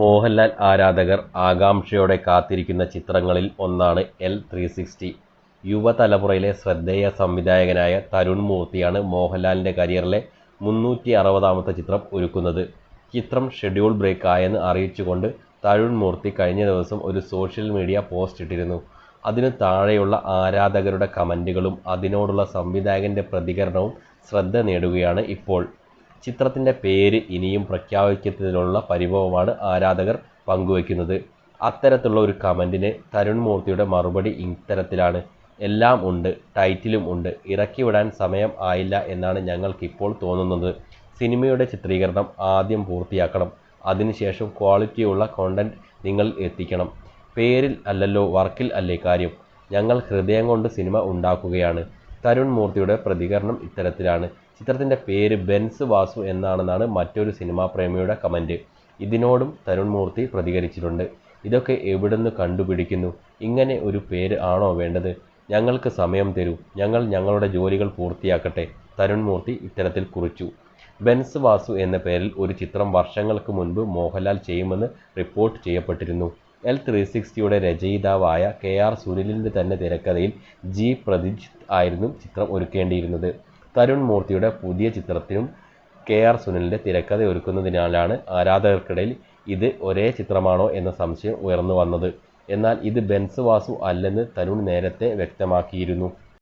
മോഹൻലാൽ ആരാധകർ ആകാംക്ഷയോടെ കാത്തിരിക്കുന്ന ചിത്രങ്ങളിൽ ഒന്നാണ് എൽ ത്രീ സിക്സ്റ്റി യുവതലമുറയിലെ ശ്രദ്ധേയ സംവിധായകനായ തരുൺ മൂർത്തിയാണ് മോഹൻലാലിന്റെ കരിയറിലെ മുന്നൂറ്റി അറുപതാമത്തെ ചിത്രം ഒരുക്കുന്നത്. ചിത്രം ഷെഡ്യൂൾ ബ്രേക്ക് ആയെന്ന് അറിയിച്ചുകൊണ്ട് തരുൺ മൂർത്തി കഴിഞ്ഞ ദിവസം ഒരു സോഷ്യൽ മീഡിയ പോസ്റ്റ് ഇട്ടിരുന്നു. അതിനു താഴെയുള്ള ആരാധകരുടെ കമന്റുകളും അതിനോടുള്ള സംവിധായകന്റെ പ്രതികരണവും ശ്രദ്ധ നേടുകയാണ് ഇപ്പോൾ. ചിത്രത്തിന്റെ പേര് ഇനിയും പ്രഖ്യാപിക്കുന്നതിനുള്ള പരിഭവമാണ് ആരാധകർ പങ്കുവയ്ക്കുന്നത്. അത്തരത്തിലുള്ള ഒരു കമന്റിന് തരുൺ മൂർത്തിയുടെ മറുപടി ഇത്തരത്തിലാണ്. എല്ലാം ഉണ്ട് ടൈറ്റിലും ഉണ്ട് ഇറക്കി വിടാൻ സമയം ആയില്ല എന്നാണ് ഞങ്ങൾക്കിപ്പോൾ തോന്നുന്നത്. സിനിമയുടെ ചിത്രീകരണം ആദ്യം പൂർത്തിയാക്കണം അതിനുശേഷം ക്വാളിറ്റിയുള്ള കോണ്ടന്റ് നിങ്ങൾ എത്തിക്കണം. പേരിൽ അല്ലല്ലോ വർക്കിൽ അല്ലേ കാര്യം? ഞങ്ങൾ ഹൃദയം കൊണ്ട് സിനിമ ഉണ്ടാക്കുകയാണ്. തരുൺ മൂർത്തിയുടെ പ്രതികരണം ഇത്തരത്തിലാണ്. ചിത്രത്തിന്റെ പേര് ബെൻസ് വാസു എന്നാണെന്നാണ് മറ്റൊരു സിനിമാ പ്രേമിയുടെ കമന്റ് ഇതിനോടും തരുൺ മൂർത്തി പ്രതികരിച്ചിട്ടുണ്ട്. ഇതൊക്കെ എവിടുന്ന് കണ്ടുപിടിക്കുന്നു? ഇങ്ങനെ ഒരു പേര് ആണോ വേണ്ടത്? ഞങ്ങൾക്ക് സമയം തരൂ. ഞങ്ങൾ ഞങ്ങളുടെ ജോലികൾ പൂർത്തിയാക്കട്ടെ. തരുൺ മൂർത്തി ഇത്തരത്തിൽ കുറിച്ചു. ബെൻസ് വാസു എന്ന പേരിൽ ഒരു ചിത്രം വർഷങ്ങൾക്ക് മുൻപ് മോഹൻലാൽ ചെയ്യുമെന്ന് റിപ്പോർട്ട് ചെയ്യപ്പെട്ടിരുന്നു. എൽ ത്രീ സിക്സ്റ്റിയുടെ രചയിതാവായ കെ ആർ സുനിലിന്റെ തന്നെ തിരക്കഥയിൽ ജി പ്രദിജിത്ത് ആയിരുന്നു ചിത്രം ഒരുക്കേണ്ടിയിരുന്നത്. തരുൺ മൂർത്തിയുടെ പുതിയ ചിത്രത്തിനും കെ ആർ സുനിലിന്റെ തിരക്കഥ ഒരുക്കുന്നതിനാലാണ് ആരാധകർക്കിടയിൽ ഇത് ഒരേ ചിത്രമാണോ എന്ന സംശയം ഉയർന്നു വന്നത്. എന്നാൽ ഇത് ബെൻസ് വാസു അല്ലെന്ന് തരുൺ നേരത്തെ വ്യക്തമാക്കിയിരുന്നു.